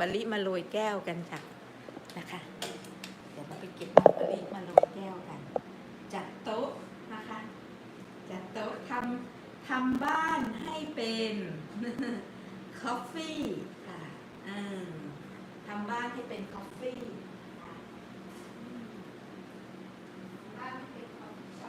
มะลิมาโรยแก้วกันจ้ะนะคะเดี๋ยวเราไปเก็บดอกมะลิมาโรยแก้วกันจัดโต๊ะนะคะจัดโต๊ะทำทำบ้านให้เป็นคอฟฟี่ค่ะอืมทำบ้านให้เป็นคอฟฟี่ค่ะอืมบ้านให้เป็นคอฟฟี่ช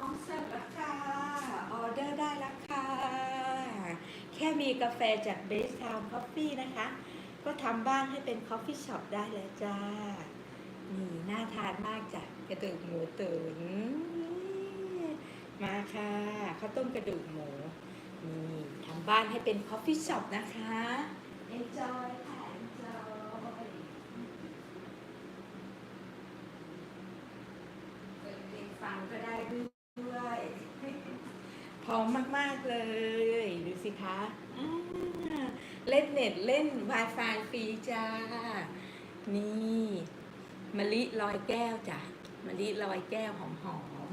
็อป องเสิร์ฟแล้วค่ะ ออเดอร์ได้แล้วค่ะ แค่มีกาแฟจากเบสทาวน์คอฟฟี่นะคะ ก็ทำบ้านให้เป็นคอฟฟี่ช็อปได้แล้วจ้า นี่น่าทานมากจ้ะกระดูกหมูตุ๋นมาค่ะข้าวต้มกระดูกหมู นี่ทำบ้านให้เป็นคอฟฟี่ช็อปนะคะ enjoy ค่ะ enjoy เปิดเพลงฟังก็ได้ด้วย อมมาก ๆ เลย ดูสิคะเล่นเน็ตเล่น Wi-Fi ฟรีจ้า นี่มะลิลอยแก้วจ้ะมะลิลอยแก้วหอม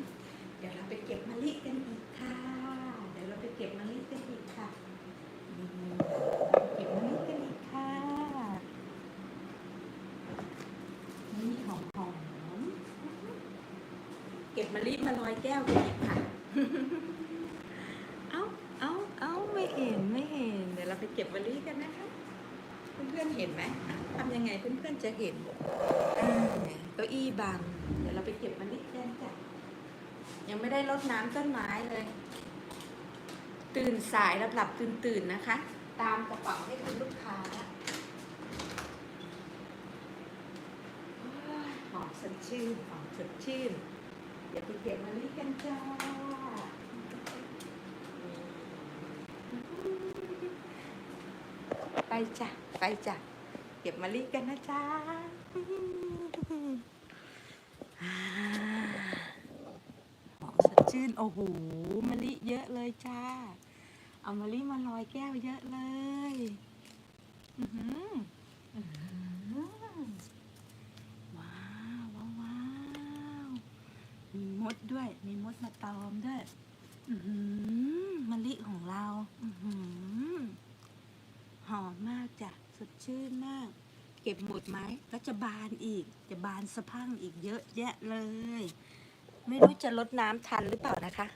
ๆเดี๋ยวเราไปเก็บมะลิกันอีกค่ะ เดี๋ยวเราไปเก็บมะลิกันอีกค่ะเก็บมะลิกันอีกค่ะนี่หอมๆเก็บมะลิมาลอยแก้วกันอีกค่ะ เอ้า เอ้า เอ้า ไม่เห็น ไม่เห็น เดี๋ยวเรา ไปเก็บมะลิกันนะคะ เพื่อนๆเห็นไหมทำยังไงเพื่อนๆจะเห็นเก้าอี้บัง เดี๋ยวเราไปเก็บมะลิกันจ้ะยังไม่ได้รดน้ำต้นไม้เลย ตื่นสายหลับหลับตื่นตื่นๆนะคะ ตามกระเป๋าให้คุณลูกค้าหอมสดชื่นหอมสดชื่นเดี๋ยวไปเก็บมะลิกันจ้า ไปจ้ะ ไปจ้ะ เก็บมะลิกันนะจ๊ะอ่าหอมสดชื่น โอ้โหมะลิเยอะเลยจ้า เอามะลิมาลอยแก้วเยอะเลย อือหือว้าวว้าววาวมีมดด้วย มีมดมาตอมด้วย อือหือมะลิของเรา อือหือ อมมากจ้ะสดชื่นมาก เก็บหมดไหมก็จะบานอีก จะบานสะพั่งอีกเยอะแยะเลย ไม่รู้จะลดน้ำทันหรือเปล่านะคะ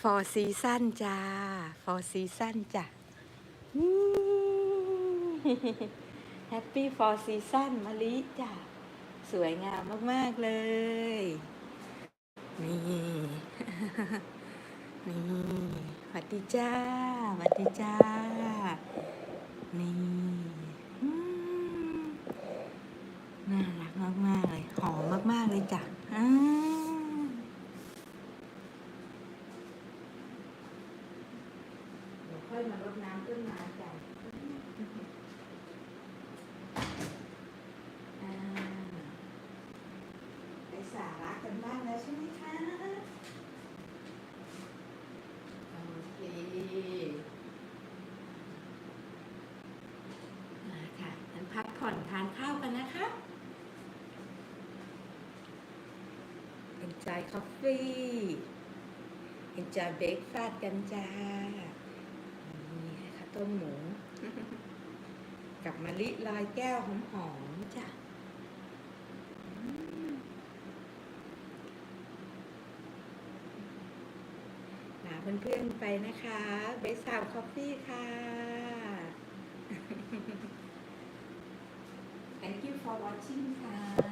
for season จ้า for season จ้ะ Happy for season มะลิจ้ะ สวยงามมาก ๆ เลย นี่ นี่สวัสดีจ้าสวัสดีจ้า นี่น่ารักมากๆเลย หอมมากๆเลยจ้ะอ่าเดี๋ยวค่อยมารดน้ำต้นไม้กันไปสาระกันบ้างแล้วใช่ไหมคะ โอเคมาค่ะงั้นพัก ผ่อนทานข้าวกันนะคะ Enjoy coffee Enjoy breakfast กันจ้า นี่ข้าวต้มหมู กับมะลิลอยแก้วหอมๆจ้ะอืมลาเพื่อนๆไปนะคะเบสซาวคอฟฟี่ค่ะ Thank you for watching ค่ะ